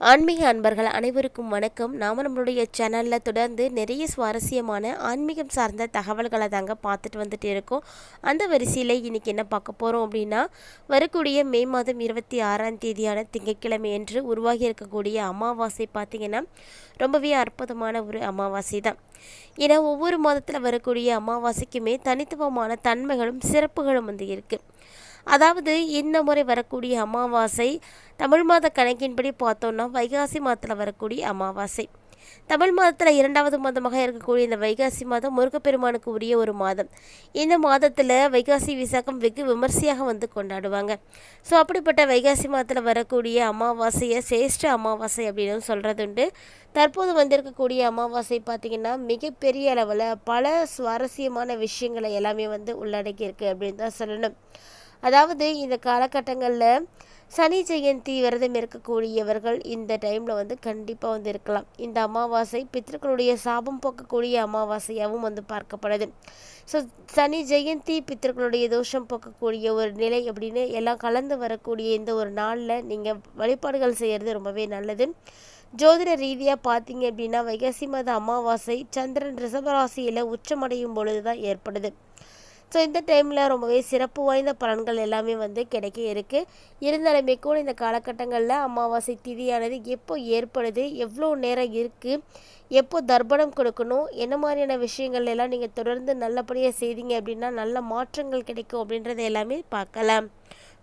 ஆன்மீக அன்பர்கள் அனைவருக்கும் வணக்கம். நாம் நம்மளுடைய சேனலில் தொடர்ந்து நிறைய சுவாரஸ்யமான ஆன்மீகம் சார்ந்த தகவல்களை தாங்க பார்த்துட்டு வந்துட்டு இருக்கோம். அந்த வரிசையில் இன்றைக்கி என்ன பார்க்க போகிறோம் அப்படின்னா வரக்கூடிய மே மாதம் இருபத்தி ஆறாம் தேதியான திங்கட்கிழமை என்று உருவாகி இருக்கக்கூடிய அமாவாசை பார்த்திங்கன்னா ரொம்பவே அற்புதமான ஒரு அமாவாசை தான். ஏன்னா ஒவ்வொரு மாதத்தில் வரக்கூடிய அமாவாசைக்குமே தனித்துவமான தன்மைகளும் சிறப்புகளும் வந்து இருக்குது அதாவது இந்த முறை வரக்கூடிய அமாவாசை தமிழ் மாத கணக்கின்படி பார்த்தோன்னா வைகாசி மாதத்தில் வரக்கூடிய அமாவாசை. தமிழ் மாதத்தில் இரண்டாவது மாதமாக இருக்கக்கூடிய இந்த வைகாசி மாதம் முருகப்பெருமானுக்கு உரிய ஒரு மாதம். இந்த மாதத்தில் வைகாசி விசாகம் வெகு விமர்சையாக வந்து கொண்டாடுவாங்க. ஸோ அப்படிப்பட்ட வைகாசி மாதத்தில் வரக்கூடிய அமாவாசையை சிரேஷ்ட அமாவாசை அப்படின்னு சொல்கிறதுண்டு தற்போது வந்திருக்கக்கூடிய அமாவாசை பார்த்திங்கன்னா மிகப்பெரிய அளவில் பல சுவாரஸ்யமான விஷயங்களை எல்லாமே வந்து உள்ளடக்கியிருக்கு அப்படின்னு தான் சொல்லணும். அதாவது இந்த காலகட்டங்களில் சனி ஜெயந்தி விரதம் இருக்கக்கூடியவர்கள் இந்த டைமில் வந்து கண்டிப்பாக வந்து இருக்கலாம். இந்த அமாவாசை பித்திருக்களுடைய சாபம் போக்கக்கூடிய அமாவாசையாகவும் வந்து பார்க்கப்படுது. ஸோ சனி ஜெயந்தி பித்திருக்களுடைய தோஷம் போக்கக்கூடிய ஒரு நிலை அப்படின்னு எல்லாம் கலந்து வரக்கூடிய இந்த ஒரு நாளில் நீங்கள் வழிபாடுகள் செய்கிறது ரொம்பவே நல்லது. ஜோதிட ரீதியாக பார்த்தீங்க அப்படின்னா வைகாசி மாத அமாவாசை சந்திரன் ரிஷபராசியில் உச்சமடையும் பொழுது தான் ஏற்படுது. ஸோ இந்த டைமில் ரொம்பவே சிறப்பு வாய்ந்த பலன்கள் எல்லாமே வந்து கிடைக்க இருக்குது இருந்தாலுமே கூட இந்த காலகட்டங்களில் அமாவாசை திதியானது எப்போ ஏற்படுது எவ்வளோ நேரம் இருக்குது எப்போ தர்ப்பணம் கொடுக்கணும் என்ன மாதிரியான விஷயங்கள் எல்லாம் நீங்கள் தொடர்ந்து நல்லபடியாக செய்தீங்க அப்படின்னா நல்ல மாற்றங்கள் கிடைக்கும் அப்படின்றத எல்லாமே பார்க்கலாம்.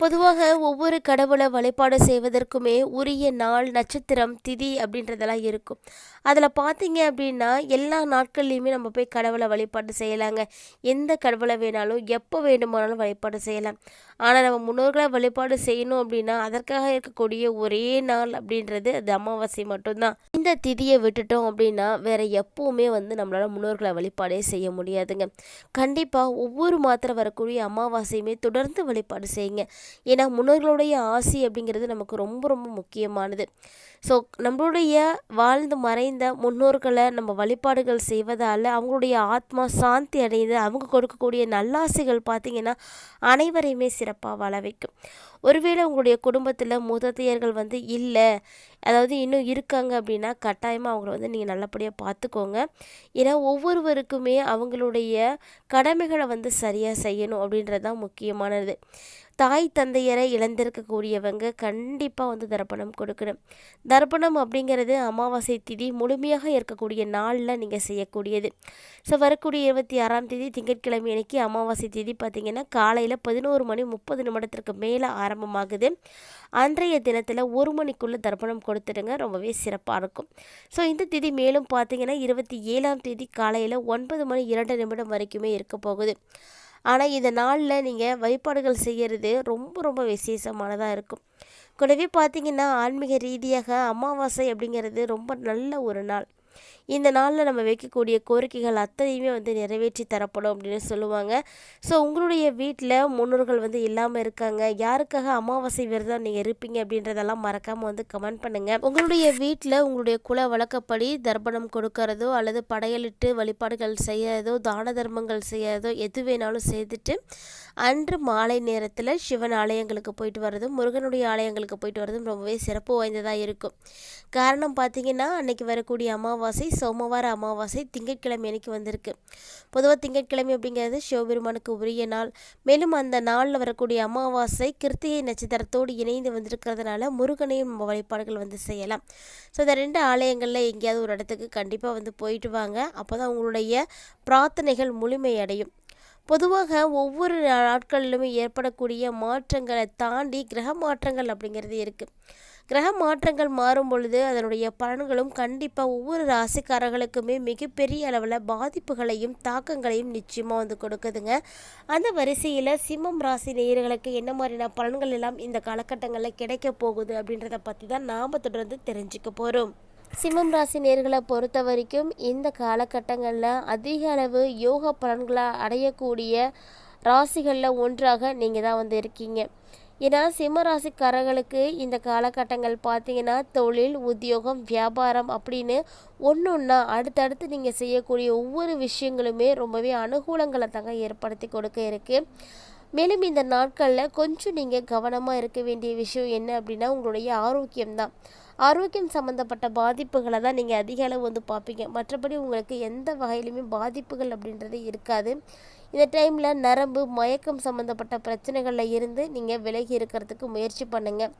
பொதுவாக ஒவ்வொரு கடவுளை வழிபாடு செய்வதற்குமே உரிய நாள் நட்சத்திரம் திதி அப்படின்றதெல்லாம் இருக்கும். அதில் பார்த்தீங்க அப்படின்னா எல்லா நாட்கள்லையுமே நம்ம போய் கடவுளை வழிபாடு செய்யலாங்க. எந்த கடவுளை வேணாலும் எப்போ வேண்டுமானாலும் வழிபாடு செய்யலாம். ஆனால் நம்ம முன்னோர்களை வழிபாடு செய்யணும் அப்படின்னா அதற்காக இருக்கக்கூடிய ஒரே நாள் அப்படின்றது அது அமாவாசை மட்டும்தான். இந்த திதியை விட்டுட்டோம் அப்படின்னா வேற எப்பவுமே வந்து நம்மளால் முன்னோர்களை வழிபாடே செய்ய முடியாதுங்க. கண்டிப்பாக ஒவ்வொரு மாத்திரை வரக்கூடிய அமாவாசையுமே தொடர்ந்து வழிபாடு செய்யுங்க. ஏன்னா முன்னோர்களுடைய ஆசி அப்படிங்கிறது நமக்கு ரொம்ப ரொம்ப முக்கியமானது. ஸோ நம்மளுடைய வாழ்ந்து மறைந்த முன்னோர்களை நம்ம வழிபாடுகள் செய்வதால் அவங்களுடைய ஆத்மா சாந்தி அடைந்து அவங்க கொடுக்கக்கூடிய நல்லாசைகள் பார்த்திங்கன்னா அனைவரையுமே சிறப்பாக வாழ வைக்கும். ஒருவேளை உங்களுடைய குடும்பத்தில் மூதத்தையர்கள் வந்து இல்லை அதாவது இன்னும் இருக்காங்க அப்படின்னா கட்டாயமாக அவங்கள வந்து நீங்கள் நல்லபடியாக பார்த்துக்கோங்க ஏன்னா ஒவ்வொருவருக்குமே அவங்களுடைய கடமைகளை வந்து சரியாக செய்யணும் அப்படின்றது தான் முக்கியமானது. தாய் தந்தையரை இழந்திருக்கக்கூடியவங்க கண்டிப்பாக வந்து தர்ப்பணம் கொடுக்கணும். தர்ப்பணம் அப்படிங்கிறது அமாவாசை திதி முழுமையாக இருக்கக்கூடிய நாளில் நீங்கள் செய்யக்கூடியது. ஸோ வரக்கூடிய இருபத்தி ஆறாம் தேதி திங்கட்கிழமை அன்னைக்கு அமாவாசை திதி பார்த்திங்கன்னா காலையில் பதினோரு மணி முப்பது நிமிடத்திற்கு மேலே ஆரம்பமாகுது. அன்றைய தினத்தில் ஒரு மணிக்குள்ளே தர்ப்பணம் கொடுத்துடுங்க. ரொம்பவே சிறப்பாக இருக்கும். ஸோ இந்த திதி மேலும் பார்த்தீங்கன்னா இருபத்தி ஏழாம் தேதி காலையில் ஒன்பது மணி இரண்டு நிமிடம் வரைக்குமே இருக்க போகுது. ஆனால் இந்த நாளில் நீங்கள் வழிபாடுகள் செய்கிறது ரொம்ப ரொம்ப விசேஷமானதாக இருக்கும். கூடவே பார்த்தீங்கன்னா ஆன்மீக ரீதியாக அமாவாசை அப்படிங்கிறது ரொம்ப நல்ல ஒரு நாள். இந்த நாளில் நம்ம வைக்கக்கூடிய கோரிக்கைகள் அத்தனையுமே வந்து நிறைவேற்றி தரப்படும் அப்படின்னு சொல்லுவாங்க. ஸோ உங்களுடைய வீட்டில் முன்னோர்கள் வந்து இல்லாமல் இருக்காங்க. யாருக்காக அமாவாசை விரதம் நீங்கள் இருப்பீங்க அப்படின்றதெல்லாம் மறக்காமல் வந்து கமெண்ட் பண்ணுங்கள் உங்களுடைய வீட்டில் உங்களுடைய குல வழக்கப்படி தர்ப்பணம் கொடுக்கறதோ அல்லது படையலிட்டு வழிபாடுகள் செய்யறதோ தான தர்மங்கள் செய்யறதோ எது வேணாலும் செய்துட்டு அன்று மாலை நேரத்தில் சிவன் ஆலயங்களுக்கு போயிட்டு வர்றதும் முருகனுடைய ஆலயங்களுக்கு போயிட்டு வர்றதும் ரொம்பவே சிறப்பு வாய்ந்ததாக இருக்கும். காரணம் பார்த்தீங்கன்னா அன்னைக்கு வரக்கூடிய அமாவாசை சோமவார அமாவாசை திங்கட்கிழமை அன்னைக்கு வந்திருக்கு. பொதுவாக திங்கட்கிழமை அப்படிங்கிறது சிவபெருமானுக்கு உரிய நாள். மேலும் அந்த நாளில் வரக்கூடிய அமாவாசை கிருத்திகை நட்சத்திரத்தோடு இணைந்து வந்திருக்கிறதுனால முருகனையும் நம்ம வழிபாடுகள் வந்து செய்யலாம். ஸோ இந்த ரெண்டு ஆலயங்களில் எங்கேயாவது ஒரு இடத்துக்கு கண்டிப்பாக வந்து போயிட்டு வாங்க. அப்போ தான் உங்களுடைய பிரார்த்தனைகள் முழுமையடையும். பொதுவாக ஒவ்வொரு நாட்களிலுமே ஏற்படக்கூடிய மாற்றங்களை தாண்டி கிரக மாற்றங்கள் அப்படிங்கிறது இருக்குது கிரக மாற்றங்கள் மாறும் பொழுது அதனுடைய பலன்களும் கண்டிப்பாக ஒவ்வொரு ராசிக்காரர்களுக்குமே மிகப்பெரிய அளவில் பாதிப்புகளையும் தாக்கங்களையும் நிச்சயமாக வந்து கொடுக்குதுங்க. அந்த வரிசையில் சிம்மம் ராசி நேயர்களுக்கு என்ன மாதிரியான பலன்கள் எல்லாம் இந்த காலகட்டங்களில் கிடைக்க போகுது அப்படின்றத பற்றி தான் நாம் தொடர்ந்து தெரிஞ்சுக்க போகிறோம் சிம்மம் ராசி நேர்களை பொறுத்த வரைக்கும் இந்த காலகட்டங்களில் அதிக அளவு யோக பலன்களை அடையக்கூடிய ராசிகளில் ஒன்றாக நீங்கள் தான் வந்து இருக்கீங்க. ஏன்னா சிம்ம ராசிக்காரர்களுக்கு இந்த காலகட்டங்கள் பார்த்தீங்கன்னா தொழில் உத்தியோகம் வியாபாரம் அப்படின்னு ஒன்று ஒன்றா அடுத்தடுத்து நீங்கள் செய்யக்கூடிய ஒவ்வொரு விஷயங்களுமே ரொம்பவே அனுகூலங்களை தாங்க ஏற்படுத்தி கொடுக்க இருக்குது மேலும் இந்த நாட்களில் கொஞ்சம் நீங்கள் கவனமாக இருக்க வேண்டிய விஷயம் என்ன அப்படின்னா உங்களுடைய ஆரோக்கியம்தான். ஆரோக்கியம் சம்மந்தப்பட்ட பாதிப்புகளை தான் நீங்கள் அதிக அளவு வந்து பார்ப்பீங்க. மற்றபடி உங்களுக்கு எந்த வகையிலுமே பாதிப்புகள் அப்படின்றது இருக்காது. இந்த டைமில் நரம்பு மயக்கம் சம்மந்தப்பட்ட பிரச்சனைகளில் இருந்து நீங்கள் விலகி இருக்கிறதுக்கு முயற்சி பண்ணுங்கள்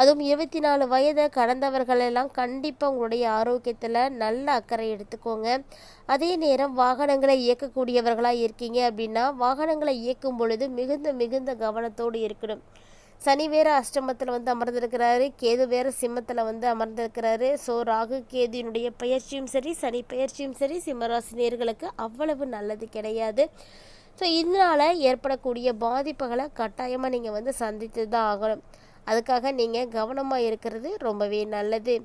அதுவும் இருபத்தி நாலு வயதை கடந்தவர்களெல்லாம் கண்டிப்பாக உங்களுடைய ஆரோக்கியத்தில் நல்ல அக்கறை எடுத்துக்கோங்க. அதே நேரம் வாகனங்களை இயக்கக்கூடியவர்களாக இருக்கீங்க அப்படின்னா வாகனங்களை இயக்கும் பொழுது மிகுந்த மிகுந்த கவனத்தோடு இருக்கணும். சனி வேறு அஷ்டமத்தில் வந்து அமர்ந்திருக்கிறாரு. கேது வேறு சிம்மத்தில் வந்து அமர்ந்திருக்கிறாரு. ஸோ ராகு கேதுனுடைய பயிற்சியும் சரி சனி பயிற்சியும் சரி சிம்மராசினியர்களுக்கு அவ்வளவு நல்லது கிடையாது. ஸோ இதனால் ஏற்படக்கூடிய பாதிப்புகளை கட்டாயமாக நீங்கள் வந்து சந்தித்து தான் ஆகணும். அதுக்காக நீங்கள் கவனமாக இருக்கிறது ரொம்பவே நல்லது.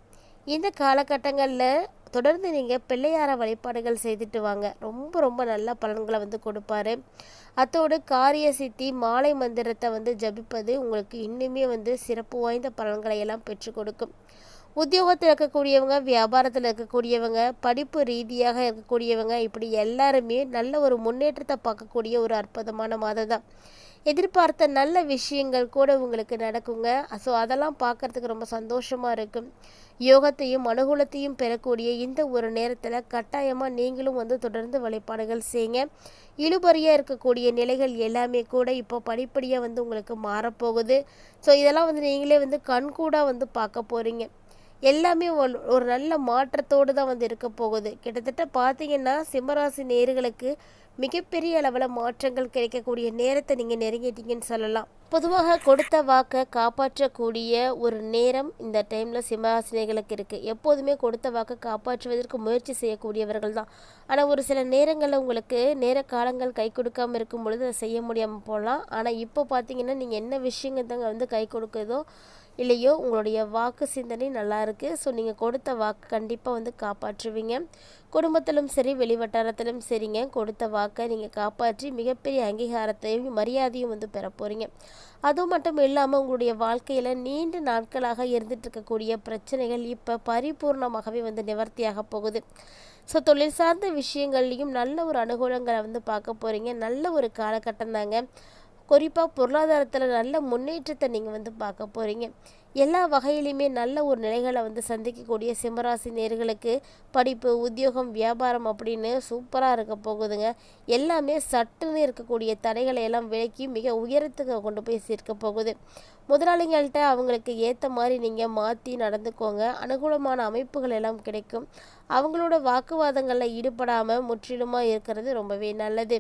இந்த காலகட்டங்களில் தொடர்ந்து நீங்கள் பிள்ளையார வழிபாடுகள் செய்துட்டு வாங்க. ரொம்ப ரொம்ப நல்ல பலன்களை வந்து கொடுப்பாரு. அத்தோடு காரிய சித்தி மாலை மந்திரத்தை வந்து ஜபிப்பது உங்களுக்கு இன்னுமே வந்து சிறப்பு வாய்ந்த பலன்களை எல்லாம் பெற்றுக் கொடுக்கும். உத்தியோகத்தில் இருக்கக்கூடியவங்க வியாபாரத்தில் இருக்கக்கூடியவங்க படிப்பு ரீதியாக இருக்கக்கூடியவங்க இப்படி எல்லாருமே நல்ல ஒரு முன்னேற்றத்தை பார்க்கக்கூடிய ஒரு அற்புதமான மாதம் தான். எதிர்பார்த்த நல்ல விஷயங்கள் கூட உங்களுக்கு நடக்குங்க. ஸோ அதெல்லாம் பார்க்குறதுக்கு ரொம்ப சந்தோஷமாக இருக்கும். யோகத்தையும் அனுகூலத்தையும் பெறக்கூடிய இந்த ஒரு நேரத்தில் கட்டாயமாக நீங்களும் வந்து தொடர்ந்து வழிபாடுகள் செய்யுங்க இழுபறியாக இருக்கக்கூடிய நிலைகள் எல்லாமே கூட இப்போ படிப்படியாக வந்து உங்களுக்கு மாறப்போகுது. ஸோ இதெல்லாம் வந்து நீங்களே வந்து கண்கூடாக வந்து பார்க்க போகிறீங்க எல்லாமே ஒரு நல்ல மாற்றத்தோடு தான் வந்து இருக்க போகுது. கிட்டத்தட்ட பார்த்தீங்கன்னா சிம்மராசி நேர்களுக்கு மிகப்பெரிய அளவில் மாற்றங்கள் கிடைக்கக்கூடிய நேரத்தை நீங்கள் நெருங்கிட்டீங்கன்னு சொல்லலாம். பொதுவாக கொடுத்த வாக்கை காப்பாற்றக்கூடிய ஒரு நேரம் இந்த டைமில் சிம்மராசினிகளுக்கு இருக்குது எப்போதுமே கொடுத்த வாக்கை காப்பாற்றுவதற்கு முயற்சி செய்யக்கூடியவர்கள் தான். ஆனால் ஒரு சில நேரங்களில் உங்களுக்கு நேர காலங்கள் கை கொடுக்காமல் இருக்கும் பொழுது அதை செய்ய முடியாமல் போகலாம். ஆனால் இப்போ பார்த்தீங்கன்னா நீங்கள் என்ன விஷயங்கள் தாங்க வந்து கை கொடுக்குதோ இல்லையோ உங்களுடைய வாக்கு சிந்தனை நல்லா இருக்குது ஸோ நீங்கள் கொடுத்த வாக்கு கண்டிப்பாக வந்து காப்பாற்றுவீங்க. குடும்பத்திலும் சரி வெளிவட்டாரத்திலும் சரிங்க. கொடுத்த வாக்கை நீங்கள் காப்பாற்றி மிகப்பெரிய அங்கீகாரத்தையும் மரியாதையும் வந்து பெற போகிறீங்க அதுவும் மட்டும் இல்லாமல் உங்களுடைய வாழ்க்கையில் நீண்ட நாட்களாக இருந்துட்டு இருக்கக்கூடிய பிரச்சனைகள் இப்போ பரிபூர்ணமாகவே வந்து நிவர்த்தியாக போகுது. ஸோ தொழில் சார்ந்த விஷயங்கள்லையும் நல்ல ஒரு அனுகூலங்களை வந்து பார்க்க போகிறீங்க நல்ல ஒரு காலகட்டம் தாங்க. குறிப்பாக பொருளாதாரத்தில் நல்ல முன்னேற்றத்தை நீங்கள் வந்து பார்க்க போகிறீங்க எல்லா வகையிலையுமே நல்ல ஒரு நிலைகளை வந்து சந்திக்கக்கூடிய சிம்மராசி நேர்களுக்கு படிப்பு உத்தியோகம் வியாபாரம் அப்படின்னு சூப்பராக இருக்க போகுதுங்க. எல்லாமே சட்டுன்னு இருக்கக்கூடிய தடைகளை எல்லாம் விலக்கி மிக உயரத்துக்கு கொண்டு போய் சேர்க்க போகுது. முதலாளிகள்கிட்ட அவங்களுக்கு ஏற்ற மாதிரி நீங்கள் மாற்றி நடந்துக்கோங்க. அனுகூலமான அமைப்புகள் எல்லாம் கிடைக்கும். அவங்களோட வாக்குவாதங்களில் ஈடுபடாமல் முற்றிலுமாக இருக்கிறது ரொம்பவே நல்லது.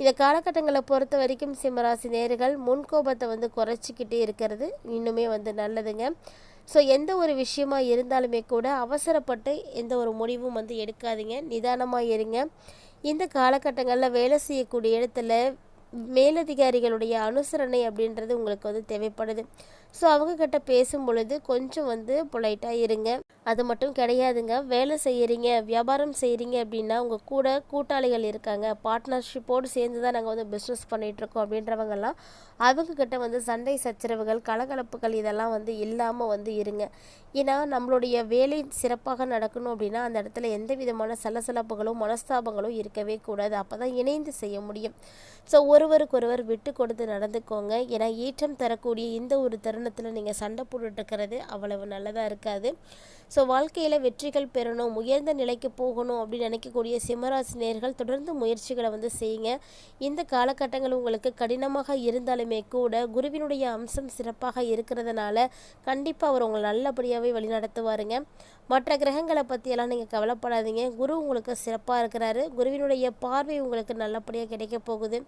இந்த காலகட்டங்களை பொறுத்த வரைக்கும் சிம்மராசி நேர்கள் முன்கோபத்தை வந்து குறைச்சிக்கிட்டே இருக்கிறது. இன்னுமே வந்து நல்லதுங்க. ஸோ எந்த ஒரு விஷயமா இருந்தாலுமே கூட அவசரப்பட்டு எந்த ஒரு முடிவும் வந்து எடுக்காதீங்க. நிதானமாக இருங்க. இந்த காலகட்டங்களில் வேலை செய்யக்கூடிய இடத்துல மேலதிகாரிகளுடைய அனுசரணை அப்படின்றது உங்களுக்கு வந்து தேவைப்படுது. ஸோ அவங்கக்கிட்ட பேசும் பொழுது கொஞ்சம் வந்து பொலைட்டாக இருங்க. அது மட்டும் கிடையாதுங்க. வேலை செய்கிறீங்க வியாபாரம் செய்கிறீங்க அப்படின்னா உங்கள் கூட கூட்டாளிகள் இருக்காங்க. பார்ட்னர்ஷிப்போடு சேர்ந்து தான் நாங்கள் வந்து பிஸ்னஸ் பண்ணிகிட்ருக்கோம் அப்படின்றவங்கெல்லாம் அவங்கக்கிட்ட வந்து சண்டை சச்சரவுகள் கலகலப்புகள் இதெல்லாம் வந்து இல்லாமல் வந்து இருங்க. ஏன்னா நம்மளுடைய வேலை சிறப்பாக நடக்கணும் அப்படின்னா அந்த இடத்துல எந்த விதமான சலசலப்புகளும் மனஸ்தாபங்களும் இருக்கவே கூடாது. அப்போ தான் இணைந்து செய்ய முடியும். ஸோ ஒருவருக்கொருவர் விட்டு கொடுத்து நடந்துக்கோங்க. ஏன்னா ஈற்றம் தரக்கூடிய இந்த ஒரு தருணத்தில் நீங்கள் சண்டை போட்டுட்ருக்கிறது அவ்வளவு நல்லதாக இருக்காது. ஸோ வாழ்க்கையில் வெற்றிகள் பெறணும் உயர்ந்த நிலைக்கு போகணும் அப்படின்னு நினைக்கக்கூடிய சிம்மராசினியர்கள் தொடர்ந்து முயற்சிகளை வந்து செய்யுங்க. இந்த காலகட்டங்கள் உங்களுக்கு கடினமாக இருந்தாலுமே கூட குருவினுடைய அம்சம் சிறப்பாக இருக்கிறதுனால கண்டிப்பாக அவர் உங்களை நல்லபடியாகவே வழிநடத்துவாருங்க. மற்ற கிரகங்களை பற்றியெல்லாம் நீங்கள் கவலைப்படாதீங்க. குரு உங்களுக்கு சிறப்பாக இருக்கிறாரு. குருவினுடைய பார்வை உங்களுக்கு நல்லபடியாக கிடைக்க போகுது.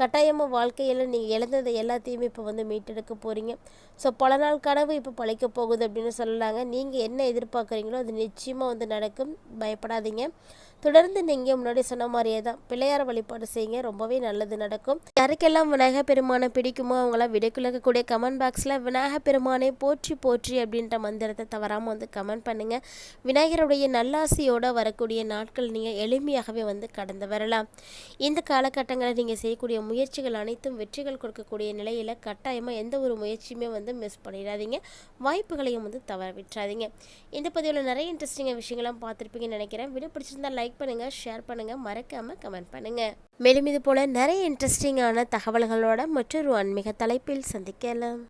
கட்டாயமாக வாழ்க்கையில் நீங்கள் இழந்ததை எல்லாத்தையுமே இப்போ வந்து மீட்டெடுக்க போகிறீங்க ஸோ பல நாள் கனவு இப்போ பழைக்க போகுது அப்படின்னு சொல்லலாங்க நீங்கள் என்ன எதிர்பார்க்குறீங்களோ அது நிச்சயமாக வந்து நடக்கும். பயப்படாதீங்க. தொடர்ந்து நீங்கள் முன்னாடி சொன்ன மாதிரியே தான். பிள்ளையார் வழிபாடு செய்யுங்க. ரொம்பவே நல்லது நடக்கும். யாருக்கெல்லாம் விநாயகர் பெருமானை பிடிக்குமோ அவங்களாம் விடைக்குள்ள இருக்கக்கூடிய கமெண்ட் பாக்ஸில் விநாயகர் பெருமானை போற்றி போற்றி அப்படின்ற மந்திரத்தை தவறாமல் வந்து கமெண்ட் பண்ணுங்கள் விநாயகருடைய நல்லாசியோட வரக்கூடிய நாட்கள் நீங்கள் எளிமையாகவே வந்து கடந்து வரலாம். இந்த காலகட்டங்களில் நீங்கள் செய்யக்கூடிய முயற்சிகள் அனைத்தும் வெற்றிகள் கொடுக்கக்கூடிய நிலையில் கட்டாயமாக எந்த ஒரு முயற்சியுமே வந்து மிஸ் பண்ணிடாதீங்க. வாய்ப்புகளையும் வந்து தவற விட்டுறாதீங்க. இந்த பதிவில் நிறைய இன்ட்ரெஸ்டிங்காக விஷயங்கள்லாம் பார்த்துருப்பீங்கன்னு நினைக்கிறேன். வீடியோ பிடிச்சிருந்தா லைக் லைக் பண்ணுங்கள் ஷேர் பண்ணுங்கள் மறக்காமல் கமெண்ட் பண்ணுங்கள் மேலும் இது போல் நிறைய இன்ட்ரெஸ்டிங்கான தகவல்களோட மற்றொரு ஆன்மீக தலைப்பில் சந்திக்கலாம்.